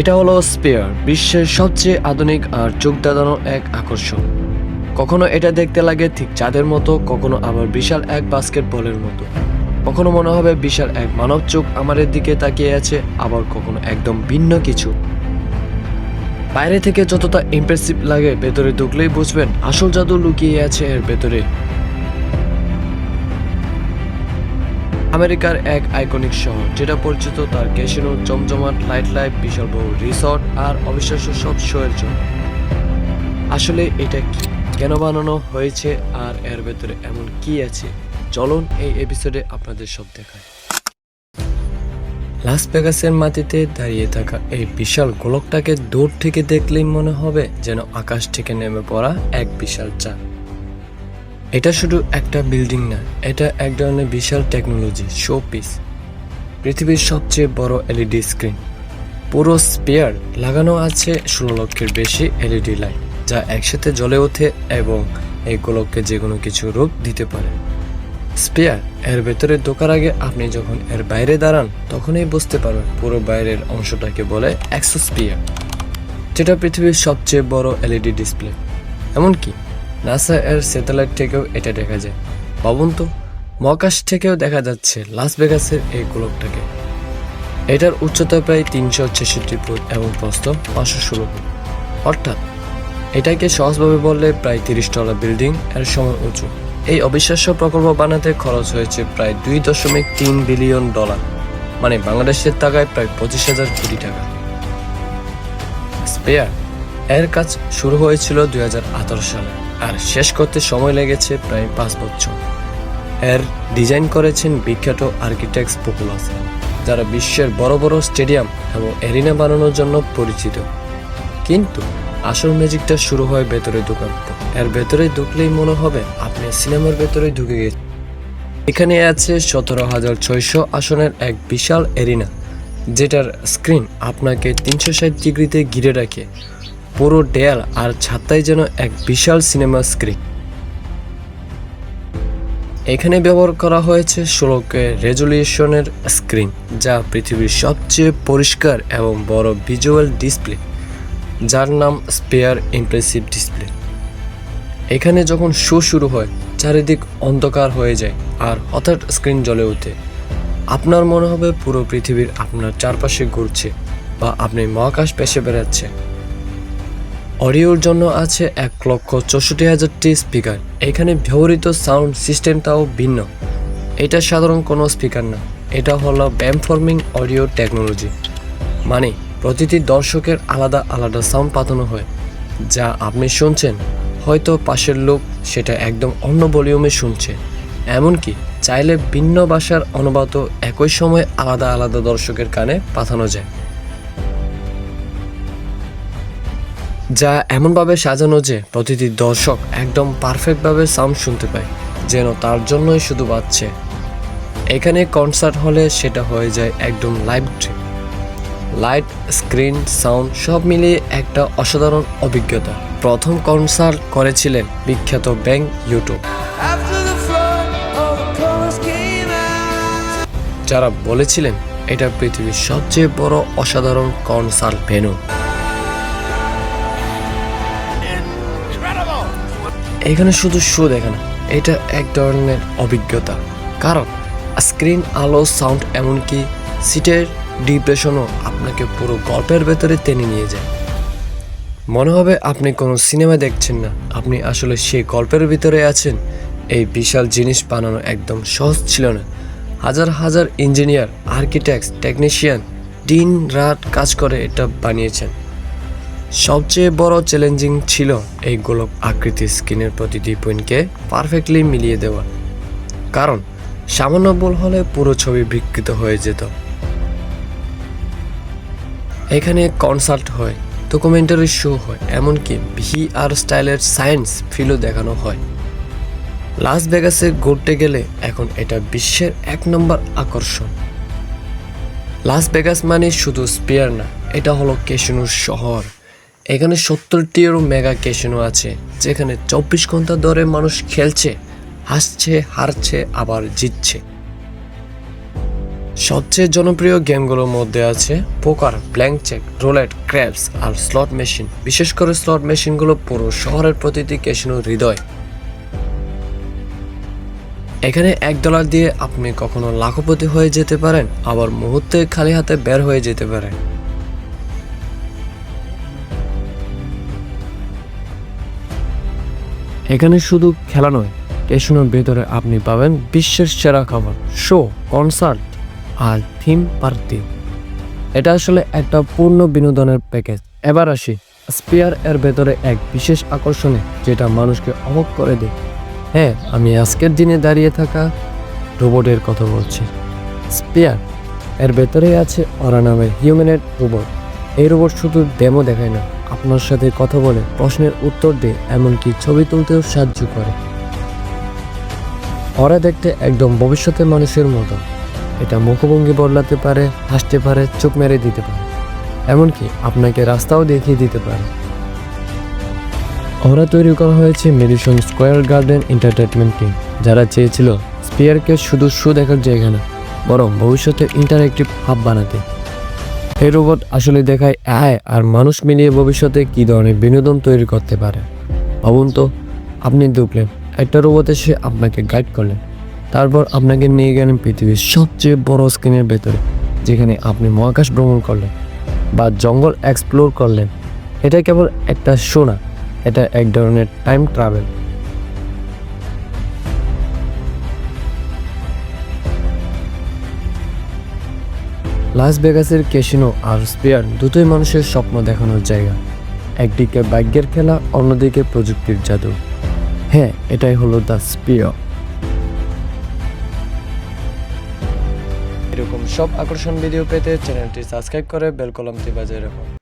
এটা হলো স্পেয়ার, বিশ্বের সবচেয়ে আধুনিক আর চোখ দাঁড়ানো এক আকর্ষণ। কখনো এটা দেখতে লাগে ঠিক চাঁদের মতো, কখনো আবার বিশাল এক বাস্কেটবলের মতো। কখনো মনে হবে বিশাল এক মানব চোখ আমাদের দিকে তাকিয়ে আছে, আবার কখনো একদম ভিন্ন কিছু। বাইরে থেকে যতটা ইমপ্রেসিভ লাগে, ভেতরে ঢুকলেই বুঝবেন আসল জাদু লুকিয়ে আছে এর ভেতরে। আমেরিকার এক আইকনিক শহর, যেটা পরিচিত তার ক্যাসিনো জমজমাট লাইট লাইফ, বিশাল বহু রিসর্ট আর অবিশ্বাস্য সব শোয়ের জন্য। আসলে এটা কি? কেন বানানো হয়েছে আর এর ভেতরে এমন কি আছে? চলুন এই এপিসোডে আপনাদের সব দেখায় লাস ভেগাসের মাটিতে দাঁড়িয়ে থাকা এই বিশাল গোলকটাকে দূর থেকে দেখলেই মনে হবে যেন আকাশ থেকে নেমে পড়া এক বিশাল চাঁদ। এটা শুধু একটা বিল্ডিং না, এটা এক ধরনের বিশাল টেকনোলজি শো পিস পৃথিবীর সবচেয়ে বড় এলইডি স্ক্রিন পুরো স্পেয়ার লাগানো আছে ষোলো লক্ষের বেশি এলইডি লাইট যা একসাথে জ্বলে ওঠে এবং এই গোলককে যে কোনো কিছু রূপ দিতে পারে। স্পেয়ার এর ভেতরে ঢোকার আগে আপনি যখন এর বাইরে দাঁড়ান, তখনই বুঝতে পারবেন পুরো বাইরের অংশটাকে বলে এক্সোস্পিয়ার যেটা পৃথিবীর সবচেয়ে বড় এলইডি ডিসপ্লে এমনকি নাসা এর স্যাটেলাইট থেকেও এটা দেখা যায়। ভাবুন তো, মহাকাশ থেকেও দেখা যাচ্ছে লাস ভেগাসের এই গোলকটাকে। এটার উচ্চতা প্রায় তিনশো ছেষট্টি ফুট এবং প্রস্থ পাঁচশো ষোলো ফুট। অর্থাৎ, এটাকে সহজভাবে বললে প্রায় তিরিশ তলা বিল্ডিং এর সময় উঁচু। এই অবিশ্বাস্য প্রকল্প বানাতে খরচ হয়েছে প্রায় দুই দশমিক তিন বিলিয়ন ডলার মানে বাংলাদেশের টাকায় প্রায় পঁচিশ হাজার কোটি টাকা। স্পেয়ার, এর কাজ শুরু হয়েছিল দুই হাজার আঠারো সালে। আর শেষ করতে সময় লেগেছে প্রায় পাঁচ বছর। এর ডিজাইন করেছেন বিখ্যাত আর্কিটেক্টস পপুলাস যারা বিশ্বের বড় বড় স্টেডিয়াম এবং এরিনা বানানোর জন্য পরিচিত। কিন্তু আসল ম্যাজিকটা শুরু হয় ভেতরে পর। এর ভেতরে ঢুকলেই মনে হবে আপনি সিনেমার ভেতরে ঢুকে গেছেন। এখানে আছে সতেরো হাজার ছয়শো আসনের এক বিশাল এরিনা যেটার স্ক্রিন আপনাকে তিনশো ষাট ডিগ্রিতে ঘিরে রাখে। পুরো দেয়াল আর ছাত্তায় যেন এক বিশাল সিনেমা স্ক্রিন। এখানে ব্যবহার করা হয়েছে ষোলোকে রেজলিউশনের স্ক্রিন, যা পৃথিবীর সবচেয়ে পরিষ্কার এবং বড় ভিজুয়াল ডিসপ্লে, যার নাম স্পেয়ার ইমপ্রেসিভ ডিসপ্লে। এখানে যখন শো শুরু হয়, চারিদিক অন্ধকার হয়ে যায় আর হঠাৎ স্ক্রিন জ্বলে ওঠে। আপনার মনে হবে পুরো পৃথিবীর আপনার চারপাশে ঘুরছে বা আপনি মহাকাশ পেশে বেড়াচ্ছে অডিওর জন্য আছে এক লক্ষ চৌষট্টি হাজারটি স্পিকার। এখানে ব্যবহৃত সাউন্ড সিস্টেমটাও ভিন্ন। এটা সাধারণ কোনো স্পিকার না। এটা হলো ব্যামফর্মিং অডিও টেকনোলজি। মানে প্রতিটি দর্শকের আলাদা আলাদা সাউন্ড পাঠানো হয়। যা আপনি শুনছেন, হয়তো পাশের লোক সেটা একদম অন্য ভলিউমে শুনছে। এমনকি চাইলে ভিন্ন ভাষার অনুবাদও একই সময় আলাদা আলাদা দর্শকের কানে পাঠানো যায়। যা এমনভাবে সাজানো যে প্রতিটি দর্শক একদম পারফেক্টভাবে সাউন্ড শুনতে পায় যেন তার জন্যই শুধু বাজছে। এখানে কনসার্ট হলে সেটা হয়ে যায় একদম live trip light screen sound সব মিলিয়ে একটা অসাধারণ অভিজ্ঞতা। প্রথম কনসার্ট করেছিলেন বিখ্যাত ব্যাংক ইউটিউব. যারা বলেছিলেন এটা পৃথিবীর সবচেয়ে বড় অসাধারণ কনসার্ট ভেনু এখানে শুধু শো দেখে না, এটা এক ধরনের অভিজ্ঞতা। কারণ স্ক্রিন আলো সাউন্ড এমনকি সিটের ডিপ্রেশনও আপনাকে পুরো গল্পের ভেতরে টেনে নিয়ে যায়। মনে হবে আপনি কোনো সিনেমা দেখছেন না, আপনি আসলে সেই গল্পের ভিতরে আছেন। এই বিশাল জিনিস বানানো একদম সহজ ছিল না। হাজার হাজার ইঞ্জিনিয়ার আর্কিটেক্ট টেকনিশিয়ান দিন রাত কাজ করে এটা বানিয়েছেন। সবচেয়ে বড় চ্যালেঞ্জিং ছিল এই গোলক আকৃতির স্ক্রিনের প্রতিটি পয়েন্টকে পারফেক্টলি মিলিয়ে দেওয়া। কারণ, সামান্য ভুল হলে পুরো ছবি বিকৃত হয়ে যেত। এখানে কনসার্ট হয় ডকুমেন্টারি শো হয়, এমনকি ভিআর স্টাইলের সায়েন্স ফিলও দেখানো হয়। লাস ভেগাসে ঘুরতে গেলে এখন এটা বিশ্বের এক নম্বর আকর্ষণ। লাস ভেগাস মানে শুধু স্পেয়ার না, এটা হলো ক্যাসিনোর শহর। এখানে সত্তরটিরও মেগা ক্যাসিনো আছে, যেখানে চব্বিশ ঘণ্টা ধরে মানুষ খেলছে, হাসছে, হারছে, আবার জিতছে। সবচেয়ে জনপ্রিয় গেমগুলোর মধ্যে আছে poker blackjack roulette craps আর স্লট মেশিন বিশেষ করে স্লট মেশিনগুলো পুরো শহরের প্রতিটি ক্যাসিনোর হৃদয়। এখানে এক ডলার দিয়ে আপনি কখনো লাখপতি হয়ে যেতে পারেন, আবার মুহূর্তে খালি হাতে বের হয়ে যেতে পারেন। এখানে শুধু খেলা নয়, স্টেশনের ভেতরে আপনি পাবেন বিশ্বের সেরা খাবার শো কনসার্ট আর থিম পার্টি এটা আসলে একটা পূর্ণ বিনোদনের প্যাকেজ এবার আসি স্পিয়ার এর ভেতরে এক বিশেষ আকর্ষণে যেটা মানুষকে অবাক করে দেয়। হ্যাঁ আমি আজকের দিনে দাঁড়িয়ে থাকা রোবটের কথা বলছি। স্পিয়ার এর ভেতরে আছে অরা নামের হিউম্যানের রোবট এই রোবট শুধু ডেমো দেখায় না আপনার সাথে কথা বলে প্রশ্নের উত্তর দিয়ে এমনকি ছবি তুলতেও সাহায্য করে। ওরা দেখতে একদম ভবিষ্যতের মানুষের মতো। এটা মুখভঙ্গি বদলাতে পারে, হাসতে পারে, চোখ মেরে দিতে পারে। এমনকি আপনাকে রাস্তাও দেখিয়ে দিতে পারে। ওরা তৈরি করা হয়েছে Madison Square Garden Entertainment team যারা চেয়েছিল স্পিয়ারকে শুধু শো দেখার জায়গা না, বরং ভবিষ্যতে ইন্টারেক্টিভ হাব বানাতে। এই রোবট, আসলে দেখায় আয় আর মানুষ মিলিয়ে ভবিষ্যতে কী ধরনের বিনোদন তৈরি করতে পারে? ভাবুন তো আপনি ঢুকলেন একটা রোবট এসে আপনাকে গাইড করলেন। তারপর আপনাকে নিয়ে গেলেন পৃথিবীর সবচেয়ে বড় স্ক্রিনের ভেতরে, যেখানে আপনি মহাকাশ ভ্রমণ করলেন বা জঙ্গল এক্সপ্লোর করলেন। এটা কেবল একটা শো না, এটা এক ধরনের টাইম ট্রাভেল লাস ভেগাসের ক্যাসিনো আর স্পেয়ার দুটোই মানুষের স্বপ্ন দেখানোর জায়গা। একদিকে ভাগ্যের খেলা, অন্যদিকে প্রযুক্তির জাদু। হ্যাঁ এটাই হলো দ্য স্পিয়ার এরকম সব আকর্ষণ ভিডিও পেতে চ্যানেলটি সাবস্ক্রাইব করে বেল কলমটি বাজিয়ে রাখুন।